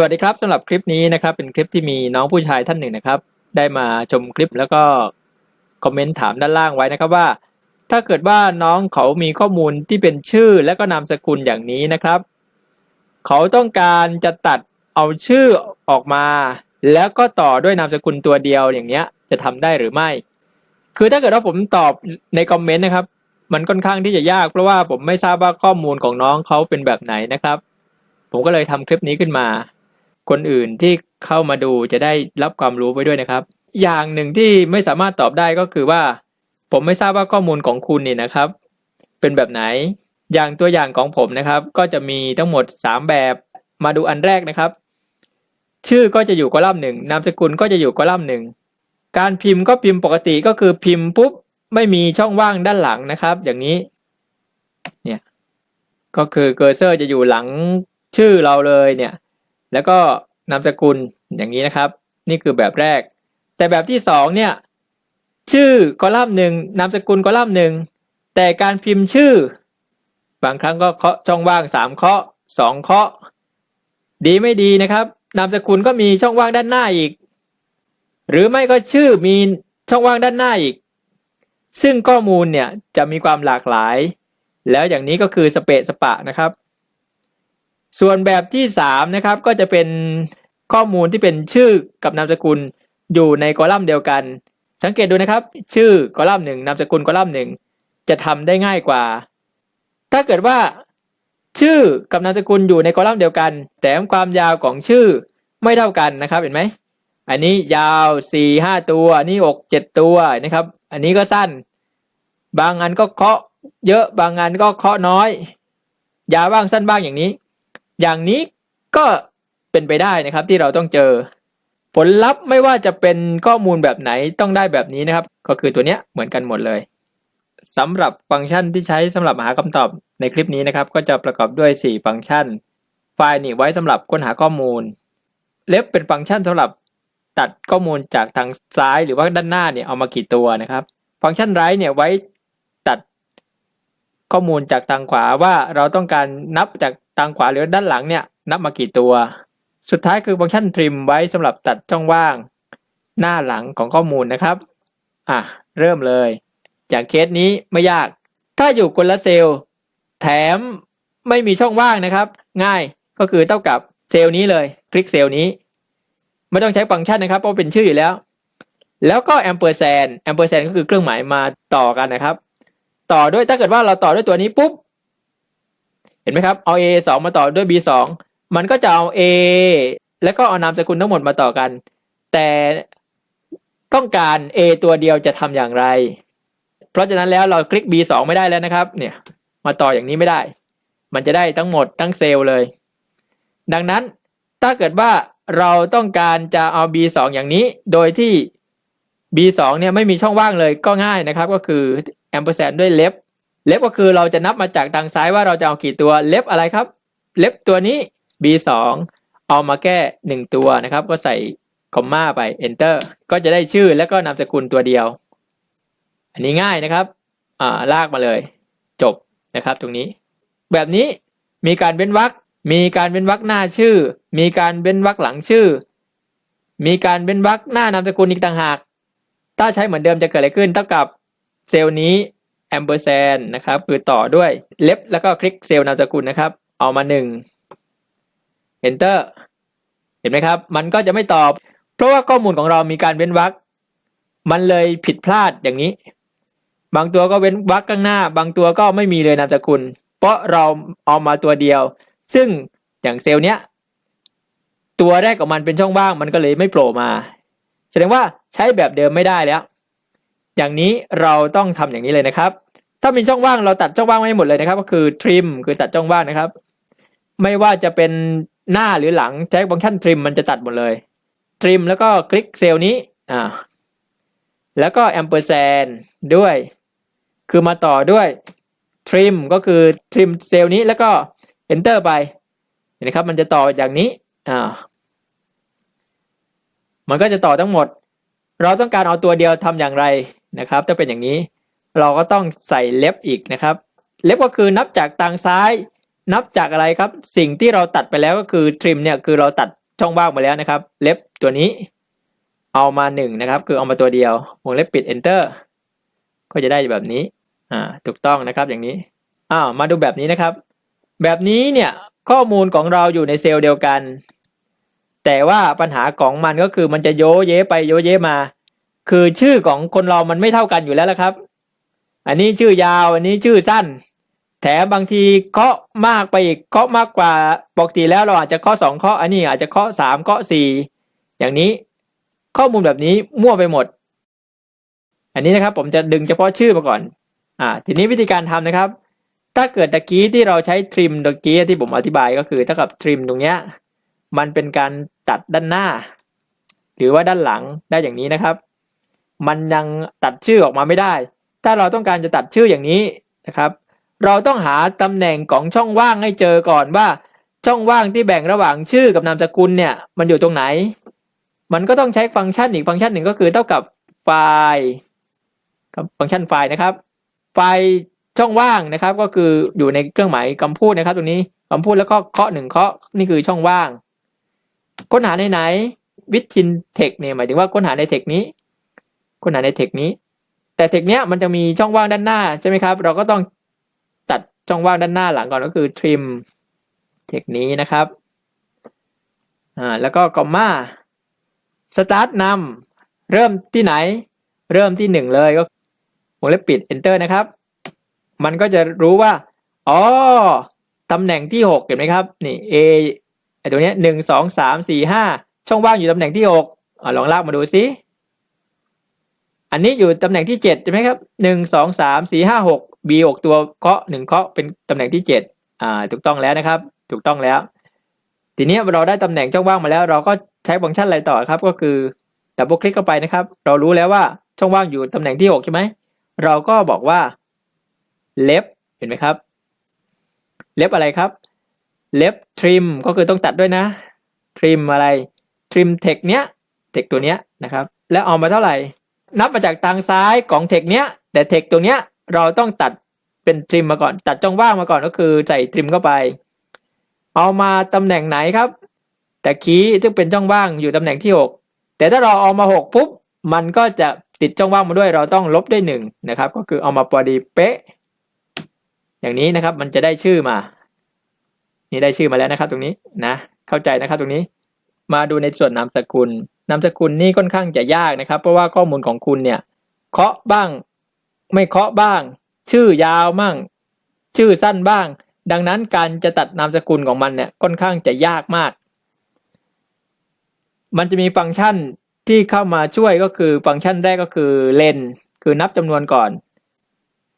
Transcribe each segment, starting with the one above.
สวัสดีครับสำหรับคลิปนี้นะครับ เป็นคลิปที่มีน้องผู้ชายท่านหนึ่งนะครับ ได้มาชมคลิปแล้วก็คอมเมนต์ถามด้านล่างไว้นะครับว่า ถ้าเกิดว่าน้องเขามีข้อมูลที่เป็นชื่อและก็นามสกุลอย่างนี้นะครับ เขาต้องการจะตัดเอาชื่อออกมา แล้วก็ต่อด้วยนามสกุลตัวเดียวอย่างเนี้ย จะทำได้หรือไม่ คือถ้าเกิดว่าผมตอบในคอมเมนต์นะครับ มันค่อนข้างที่จะยาก เพราะว่าผมไม่ทราบว่าข้อมูลของน้องเขาเป็นแบบไหนนะครับ ผมก็เลยทำคลิปนี้ขึ้นมา คนอื่นที่เข้ามาดูจะได้รับความรู้ไปด้วยนะครับ อย่างหนึ่งที่ไม่สามารถตอบได้ก็คือว่า ผมไม่ทราบว่าข้อมูลของคุณนี่นะครับ เป็นแบบไหน อย่างตัวอย่างของผมนะครับ ก็จะมีทั้งหมด 3 แบบมาดูอันแรกนะครับ ชื่อก็จะอยู่คอลัมน์หนึ่งนามสกุลก็จะอยู่คอลัมน์หนึ่งการพิมพ์ก็พิมพ์ปกติก็คือพิมพ์ปุ๊บไม่มีช่องว่างด้านหลังนะครับ อย่างนี้ เนี่ย ก็คือเกอร์เซอร์จะอยู่หลังชื่อเราเลยเนี่ย แล้วก็นามสกุลอย่างนี้นะครับ นี่คือแบบแรก แต่แบบที่สองเนี่ยชื่อคอลัมน์หนึ่งนามสกุลคอลัมน์หนึ่งแต่การพิมพ์ชื่อ บางครั้งก็เคาะช่องว่างสามเคาะสองเคาะดีไม่ดีนะครับ นามสกุลก็มีช่องว่างด้านหน้าอีก หรือไม่ก็ชื่อมีช่องว่างด้านหน้าอีก ซึ่งข้อมูลเนี่ยจะมีความหลากหลาย แล้วอย่างนี้ก็คือสเปะสปะนะครับ ส่วนแบบที่สามนะครับก็จะเป็นข้อมูลที่เป็นชื่อกับนามสกุลอยู่ในคอลัมน์เดียวกัน สังเกตดูนะครับ ชื่อคอลัมน์หนึ่งนามสกุลคอลัมน์หนึ่งจะทำได้ง่ายกว่า ถ้าเกิดว่า ชื่อกับนามสกุลอยู่ในคอลัมน์เดียวกัน แต่ความยาวของชื่อไม่เท่ากันนะครับเห็นไหมอันนี้ยาวสี่ห้าตัวอันนี้อกเจ็ดตัวนะครับ อันนี้ก็สั้น บางอันก็เคาะเยอะบางอันก็เคาะน้อย ยาวบ้างสั้นบ้างอย่างนี้ อย่างนี้ก็เป็นไปได้นะครับที่เราต้องเจอ ผลลัพธ์ไม่ว่าจะเป็นข้อมูลแบบไหนต้องได้แบบนี้นะครับ ก็คือตัวเนี้ยเหมือนกันหมดเลยสำหรับฟังก์ชันที่ใช้สำหรับหาคำตอบในคลิปนี้นะครับ ก็จะประกอบด้วย 4 ฟังก์ชัน ไฟล์นี่ไว้สำหรับค้นหาข้อมูล เล็บเป็นฟังก์ชันสำหรับตัดข้อมูลจากทางซ้ายหรือว่าด้านหน้าเนี่ยเอามากี่ตัวนะครับ ฟังก์ชันไรเนี่ยไว้ ข้อมูลจากทางขวาว่าเราต้องการนับจากทางขวาหรือด้านหลังเนี่ยนับมากี่ตัว สุดท้ายคือฟังก์ชัน trim ไว้สำหรับตัดช่องว่าง หน้าหลังของข้อมูลนะครับอะเริ่มเลย อย่างเคสนี้ไม่ยาก ถ้าอยู่คนละเซลล์ แถมไม่มีช่องว่างนะครับ ง่ายก็คือเท่ากับเซลล์นี้เลย คลิกเซลล์นี้ ไม่ต้องใช้ฟังก์ชันนะครับเพราะเป็นชื่ออยู่แล้ว แล้วก็แอมเปอร์แซนแอมเปอร์แซนก็คือเครื่องหมายมาต่อกันนะครับ ต่อด้วยถ้าเกิดว่าเราต่อด้วยตัวนี้ปุ๊บ เห็นไหมครับ เอา A สองมาต่อด้วย B สองมันก็จะเอา A แล้วก็เอานามสกุลทั้งหมดมาต่อกัน แต่ต้องการ A ตัวเดียวจะทำอย่างไร เพราะฉะนั้นแล้วเราคลิก B สองไม่ได้แล้วนะครับ เนี่ย มาต่ออย่างนี้ไม่ได้ มันจะได้ทั้งหมดทั้งเซลล์เลย ดังนั้นถ้าเกิดว่าเราต้องการจะเอา B สองอย่างนี้ โดยที่ B สองเนี่ยไม่มีช่องว่างเลยก็ง่ายนะครับ ก็คือ ampersand ด้วยเล็บ เล็บก็คือเราจะนับมาจากทางซ้ายว่าเราจะเอากี่ตัวเล็บอะไรครับ เล็บตัวนี้ B สองเอามาแก้หนึ่งตัวนะครับ ก็ใส่คอมมาไป enter ก็จะได้ชื่อแล้วก็นามสกุลตัวเดียว อันนี้ง่ายนะครับอ่าลากมาเลย จบนะครับตรงนี้ แบบนี้มีการเว้นวรรคมีการเว้นวรรคหน้าชื่อ มีการเว้นวรรคหลังชื่อ มีการเว้นวรรคหน้านามสกุลอีกต่างหาก ถ้าใช้เหมือนเดิมจะเกิดอะไรขึ้น เท่ากับ เซลล์นี้ ampersand นะครับคือต่อด้วยเล็บแล้วก็คลิกเซลล์นามสกุลนะครับ เอามาหนึ่ง enter เห็นไหมครับ มันก็จะไม่ตอบ เพราะว่าข้อมูลของเรามีการเว้นวรรคมันเลยผิดพลาดอย่างนี้ บางตัวก็เว้นวรรคข้างหน้า บางตัวก็ไม่มีเลยนามสกุล เพราะเราเอามาตัวเดียว ซึ่งอย่างเซลล์เนี้ยตัวแรกของมันเป็นช่องว่างมันก็เลยไม่โผล่มา แสดงว่าใช้แบบเดิมไม่ได้แล้ว อย่างนี้เราต้องทำอย่างนี้เลยนะครับ ถ้ามีช่องว่างเราตัดช่องว่างไม่หมดเลยนะครับ ก็คือ trim คือตัดช่องว่างนะครับ ไม่ว่าจะเป็นหน้าหรือหลังใช้ฟังก์ชัน trim มันจะตัดหมดเลย trim แล้วก็คลิกเซลล์นี้อ่าแล้วก็ ampersand ด้วย คือมาต่อด้วย trim ก็คือ trim เซลล์นี้แล้วก็ enter ไปเห็นไหมครับ มันจะต่ออย่างนี้อ่ามันก็จะต่อทั้งหมด เราต้องการเอาตัวเดียวทำอย่างไร นะครับ ถ้าเป็นอย่างนี้เราก็ต้องใส่เล็บอีกนะครับ เล็บก็คือนับจากทางซ้าย นับจากอะไรครับ สิ่งที่เราตัดไปแล้วก็คือ trim เนี่ยคือเราตัดช่องว่างมาแล้วนะครับ เล็บตัวนี้ เอามาหนึ่งนะครับ คือเอามาตัวเดียววงเล็บปิด enter ก็จะได้แบบนี้อ่าถูกต้องนะครับอย่างนี้อ้าวมาดูแบบนี้นะครับ แบบนี้เนี่ยข้อมูลของเราอยู่ในเซลล์เดียวกัน แต่ว่าปัญหาของมันก็คือมันจะโยเยไปโยเยมา คือชื่อของคนเรามันไม่เท่ากันอยู่แล้วละครับ อันนี้ชื่อยาว อันนี้ชื่อสั้น แถมบางทีเคาะมากไปอีกเคาะมากกว่าปกติแล้วเราอาจจะเคาะสองเคาะอันนี้อาจจะเคาะสามเคาะสี่อย่างนี้ข้อมูลแบบนี้มั่วไปหมด อันนี้นะครับผมจะดึงเฉพาะชื่อมาก่อน อ่า ทีนี้วิธีการทำนะครับ ถ้าเกิดตะกี้ที่เราใช้ทริมตะกี้ที่ผมอธิบายก็คือถ้ากับทริมตรงเนี้ยมันเป็นการตัดด้านหน้า หรือว่าด้านหลังได้อย่างนี้นะครับ มันยังตัดชื่อออกมาไม่ได้ ถ้าเราต้องการจะตัดชื่ออย่างนี้นะครับ เราต้องหาตำแหน่งของช่องว่างให้เจอก่อนว่า ช่องว่างที่แบ่งระหว่างชื่อกับนามสกุลเนี่ยมันอยู่ตรงไหน มันก็ต้องใช้ฟังก์ชันอีกฟังก์ชันหนึ่งก็คือเท่ากับไฟล์กับฟังก์ชันไฟล์นะครับ ไฟล์ช่องว่างนะครับ ก็คืออยู่ในเครื่องหมายคำพูดนะครับ ตรงนี้คำพูดแล้วก็เคาะหนึ่งเคาะนี่คือช่องว่าง ค้นหาในไหนวิทินเทคเนี่ยหมายถึงว่าค้นหาในเทคนี้ ค้นหาในเทคนี้ แต่เทคเนี้ยมันจะมีช่องว่างด้านหน้าใช่ไหมครับ เราก็ต้องตัดช่องว่างด้านหน้าหลังก่อนก็คือ trim เทคนี้นะครับอ่าแล้วก็ comma start นำเริ่มที่ไหน เริ่มที่หนึ่งเลยก็วงเล็บปิด enter นะครับ มันก็จะรู้ว่าอ๋อตำแหน่งที่หกเห็นไหมครับ นี่ A ไอตัวเนี้ยหนึ่งสองสามสี่ห้าช่องว่างอยู่ตำแหน่งที่หกอ่าลองลากมาดูซิ อันนี้อยู่ตำแหน่งที่เจ็ดใช่ไหมครับหนึ่งสองสามสี่ห้าหก B หกตัวเคาะหนึ่งเคาะเป็นตำแหน่งที่เจ็ดอ่าถูกต้องแล้วนะครับ ถูกต้องแล้ว ทีนี้เราได้ตำแหน่งช่องว่างมาแล้ว เราก็ใช้ฟังก์ชันอะไรต่อครับ ก็คือดับเบิลคลิกเข้าไปนะครับ เรารู้แล้วว่าช่องว่างอยู่ตำแหน่งที่หกใช่ไหมเราก็บอกว่า left เห็นไหมครับ left อะไรครับ left trim ก็คือต้องตัดด้วยนะ trim อะไร trim text เนี้ย text ตัวเนี้ยนะครับ แล้วเอามาเท่าไหร่ นับมาจากทางซ้ายของ text เนี้ย แต่ text ตัวเนี้ยเราต้องตัดเป็น trim มาก่อน ตัดช่องว่างมาก่อนก็คือใส่ trim เข้าไป เอามาตำแหน่งไหนครับ แต่คีย์ซึ่งเป็นช่องว่างอยู่ตำแหน่งที่หกแต่ถ้าเราเอามาหกปุ๊บ มันก็จะติดช่องว่างมาด้วยเราต้องลบด้วยหนึ่งนะครับ ก็คือเอามาพอดีเป๊ะ อย่างนี้นะครับมันจะได้ชื่อมา นี่ได้ชื่อมาแล้วนะครับ ตรงนี้นะ เข้าใจนะครับตรงนี้ มาดูในส่วนนามสกุล นามสกุลนี่ค่อนข้างจะยากนะครับ เพราะว่าข้อมูลของคุณเนี่ยเคาะบ้าง ไม่เคาะบ้าง ชื่อยาวบ้างชื่อสั้นบ้าง ดังนั้นการจะตัดนามสกุลของมันเนี่ยค่อนข้างจะยากมาก มันจะมีฟังก์ชันที่เข้ามาช่วยก็คือฟังก์ชันแรกก็คือเลนคือนับจำนวนก่อน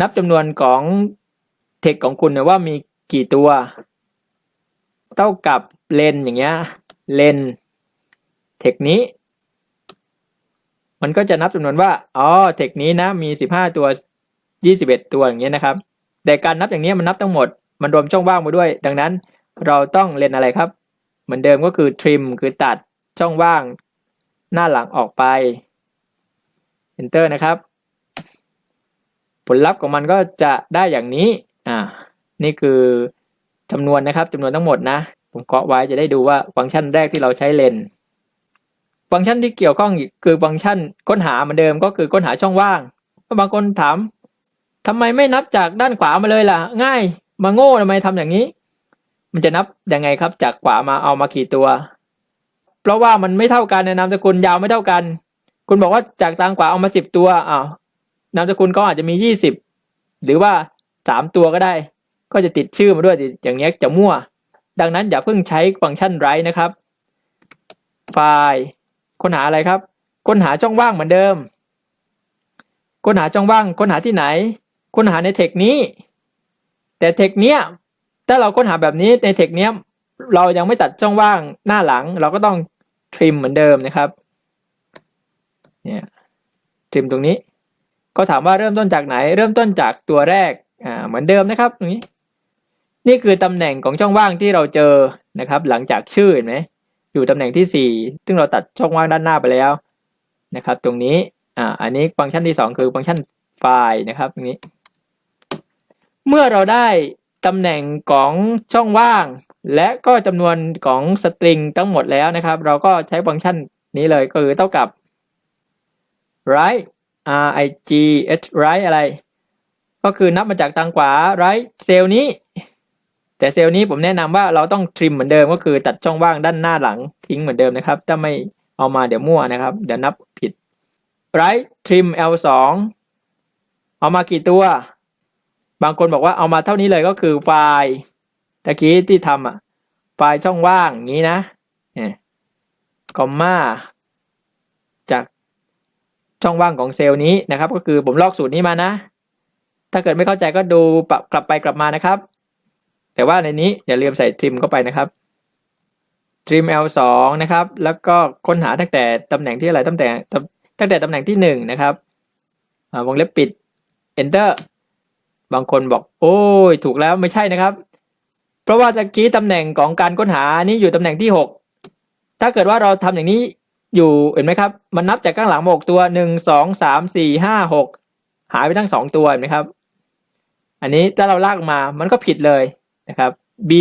นับจำนวนของเทคของคุณเนี่ยว่ามีกี่ตัว เท่ากับเลนอย่างเงี้ยเลน เทคนี้ มันก็จะนับจำนวนว่าอ๋อเทคนี้นะมีสิบห้าตัวยี่สิบเอ็ดตัวอย่างเงี้ยนะครับ แต่การนับอย่างนี้มันนับทั้งหมด มันรวมช่องว่างมาด้วย ดังนั้นเราต้องเลนอะไรครับ เหมือนเดิมก็คือ trim คือตัดช่องว่าง หน้าหลังออกไป enter นะครับ ผลลัพธ์ของมันก็จะได้อย่างนี้ อ่า นี่คือจำนวนนะครับจำนวนทั้งหมดนะ ผมเคาะไว้จะได้ดูว่าฟังก์ชันแรกที่เราใช้เลน ฟังก์ชันที่เกี่ยวข้องคือฟังก์ชันค้นหาเหมือนเดิมก็คือค้นหาช่องว่างบางคนถามทำไมไม่นับจากด้านขวามาเลยล่ะ ง่าย มาโง่ทำไมทำอย่างนี้ มันจะนับยังไงครับ จากขวามาเอามากี่ตัว เพราะว่ามันไม่เท่ากันในนามสกุลยาวไม่เท่ากัน คุณบอกว่าจากทางขวาเอามาสิบตัวอ้าวนามสกุลก็อาจจะมียี่สิบหรือว่าสามตัวก็ได้ ก็จะติดชื่อมาด้วยอย่างเงี้จะมั่ว ดังนั้นอย่าเพิ่งใช้ฟังก์ชันไรนะครับไฟล์ ค้นหาอะไรครับ ค้นหาช่องว่างเหมือนเดิม ค้นหาช่องว่าง ค้นหาที่ไหน ค้นหาในเทคนี้ แต่เทคเนี้ยถ้าเราค้นหาแบบนี้ในเทคเนี้ยเรายังไม่ตัดช่องว่างหน้าหลัง เราก็ต้องทริมเหมือนเดิมนะครับเนี่ยทริมตรงนี้ ก็ถามว่าเริ่มต้นจากไหน เริ่มต้นจากตัวแรกอ่าเหมือนเดิมนะครับตรงนี้ นี่คือตำแหน่งของช่องว่างที่เราเจอนะครับ หลังจากชื่อเห็นไหม อยู่ตำแหน่งที่สี่ซึ่งเราตัดช่องว่างด้านหน้าไปแล้วนะครับ ตรงนี้อ่าอันนี้ฟังก์ชันที่สองคือฟังก์ชันไฟล์นะครับตรงนี้ เมื่อเราได้ตำแหน่งของช่องว่าง และก็จำนวนของสตริงทั้งหมดแล้วนะครับ เราก็ใช้ฟังก์ชันนี้เลยก็คือเท่ากับ right r i g h right อะไร ก็คือนับมาจากทางขวา right เซลล์นี้ แต่เซลล์นี้ผมแนะนำว่าเราต้องทริมเหมือนเดิมก็คือตัดช่องว่างด้านหน้าหลังทิ้งเหมือนเดิมนะครับ ถ้าไม่เอามาเดี๋ยวมั่วนะครับ เดี๋ยวนับผิด right trim L 2 เอามากี่ตัว บางคนบอกว่าเอามาเท่านี้เลยก็คือไฟล์ตะกี้ที่ทำอะ ไฟล์ช่องว่างอย่างนี้นะเนี่ยคอมมาจากช่องว่างของเซลล์นี้นะครับ ก็คือผมลอกสูตรนี้มานะ ถ้าเกิดไม่เข้าใจก็ดูปรับกลับไปกลับมานะครับ แต่ว่าในนี้อย่าลืมใส่ทริมเข้าไปนะครับ trim L 2 นะครับ แล้วก็ค้นหาตั้งแต่ตำแหน่งที่อะไรตั้งแต่ตั้งแต่ตำแหน่งที่หนึ่งนะครับวงเล็บปิด enter บางคนบอก โอ้ย ถูกแล้วไม่ใช่นะครับ เพราะว่าตะกี้ตำแหน่งของการค้นหานี้อยู่ตำแหน่งที่หกถ้าเกิดว่าเราทำอย่างนี้อยู่เห็นไหมครับ มันนับจากข้างหลังหกตัวหนึ่งสองสามสี่ห้าหกหายไปทั้งสองตัวเห็นไหมครับ อันนี้ถ้าเราลากมามันก็ผิดเลย นะครับ B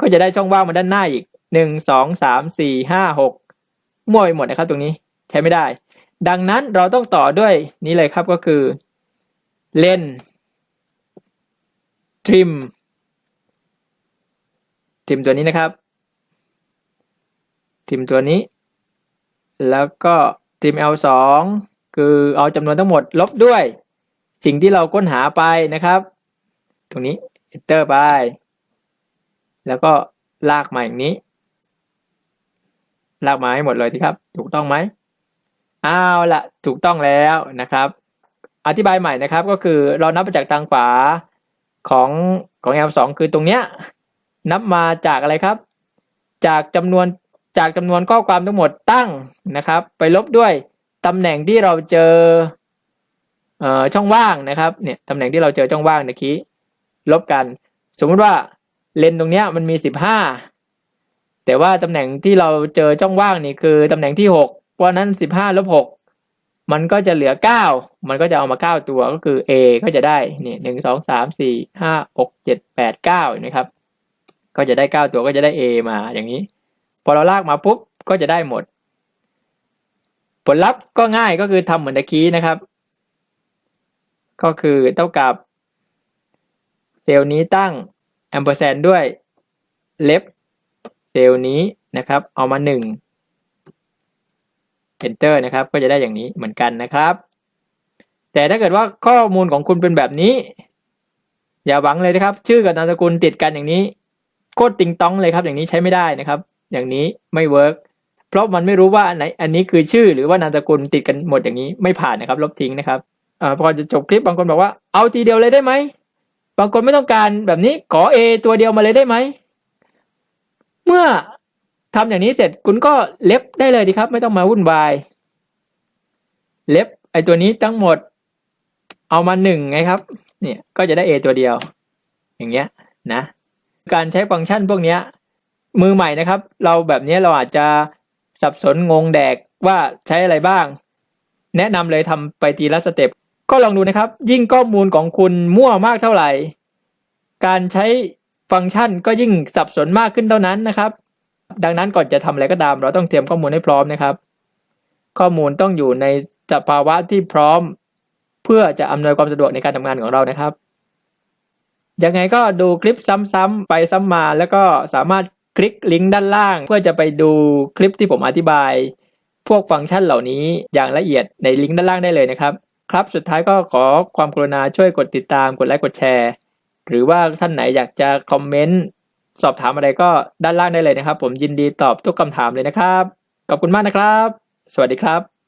ก็จะได้ช่องว่างมาด้านหน้าอีกหนึ่งสองสามสี่ห้าหกมั่วไปหมดนะครับตรงนี้ใช้ไม่ได้ ดังนั้นเราต้องต่อด้วยนี้เลยครับก็คือเลน trim trim ตัวนี้นะครับ trim ตัวนี้ แล้วก็ trim L 2 คือเอาจำนวนทั้งหมดลบด้วย สิ่งที่เราค้นหาไปนะครับ ตรงนี้ enter ไป แล้วก็ลากมาอย่างนี้ ลากมาให้หมดเลยทีครับ ถูกต้องไหมเอาวละถูกต้องแล้วนะครับ อธิบายใหม่นะครับก็คือเรานับมาจากทางขวาของของ L 2 คือตรงเนี้ยนับมาจากอะไรครับ จากจำนวนจากจำนวนข้อความทั้งหมดตั้งนะครับ ไปลบด้วยตำแหน่งที่เราเจอเอ่อช่องว่างนะครับเนี่ยตำแหน่งที่เราเจอช่องว่างเมื่อกี้ลบกัน สมมุติว่า เลนตรงเนี้ยมันมีสิบห้าแต่ว่าตำแหน่งที่เราเจอช่องว่างนี่คือตำแหน่งที่หกเพราะนั้นสิบห้าลบหกมันก็จะเหลือเก้ามันก็จะเอามาเก้าตัวก็คือ A ก็จะได้นี่หนึ่งสองสามสี่ห้าหกเจ็ดแปดเก้านะครับ ก็จะได้เก้าตัวก็จะได้ A มาอย่างนี้ พอเราลากมาปุ๊บก็จะได้หมด ผลลัพธ์ก็ง่ายก็คือทำเหมือนตะกี้นะครับ ก็คือเท่ากับเซลล์นี้ตั้ง แอมเปอร์แซนด้วยเล็บเซลล์นี้นะครับ เอามาหนึ่ง enter นะครับ ก็จะได้อย่างนี้เหมือนกันนะครับ แต่ถ้าเกิดว่าข้อมูลของคุณเป็นแบบนี้ อย่าหวังเลยนะครับ ชื่อกับนามสกุลติดกันอย่างนี้โคตรติงต้องเลยครับ อย่างนี้ใช้ไม่ได้นะครับ อย่างนี้ไม่เวิร์กเพราะมันไม่รู้ว่าอันไหนอันนี้คือชื่อหรือว่านามสกุลติดกันหมดอย่างนี้ไม่ผ่านนะครับ ลบทิ้งนะครับอ่าพอจะจบคลิปบางคนบอกว่าเอาทีเดียวเลยได้ไหม บางคนไม่ต้องการแบบนี้ขอ A ตัวเดียวมาเลยได้ไหม เมื่อทำอย่างนี้เสร็จคุณก็เล็บได้เลยดีครับ ไม่ต้องมาวุ่นวาย เล็บไอตัวนี้ทั้งหมด เอามาหนึ่งไงครับ เนี่ยก็จะได้ A ตัวเดียว อย่างเงี้ยนะ การใช้ฟังก์ชันพวกเนี้ย มือใหม่นะครับ เราแบบนี้เราอาจจะสับสนงงแดกว่าใช้อะไรบ้าง แนะนำเลยทำไปทีละสเต็ป ก็ลองดูนะครับ ยิ่งข้อมูลของคุณมั่วมากเท่าไหร่ การใช้ฟังก์ชันก็ยิ่งสับสนมากขึ้นเท่านั้นนะครับ ดังนั้นก่อนจะทำอะไรก็ตาม เราต้องเตรียมข้อมูลให้พร้อมนะครับ ข้อมูลต้องอยู่ในสภาวะที่พร้อม เพื่อจะอำนวยความสะดวกในการทำงานของเรานะครับยังไงก็ดูคลิปซ้ำๆไปซ้ำมา แล้วก็สามารถคลิกลิงก์ด้านล่าง เพื่อจะไปดูคลิปที่ผมอธิบาย พวกฟังก์ชันเหล่านี้อย่างละเอียดในลิงก์ด้านล่างได้เลยนะครับ ครับสุดท้ายก็ขอความกรุณาช่วยกดติดตามกดไลค์กดแชร์ หรือว่าท่านไหนอยากจะคอมเมนต์สอบถามอะไรก็ด้านล่างได้เลยนะครับ ผมยินดีตอบทุกคำถามเลยนะครับ ขอบคุณมากนะครับ สวัสดีครับ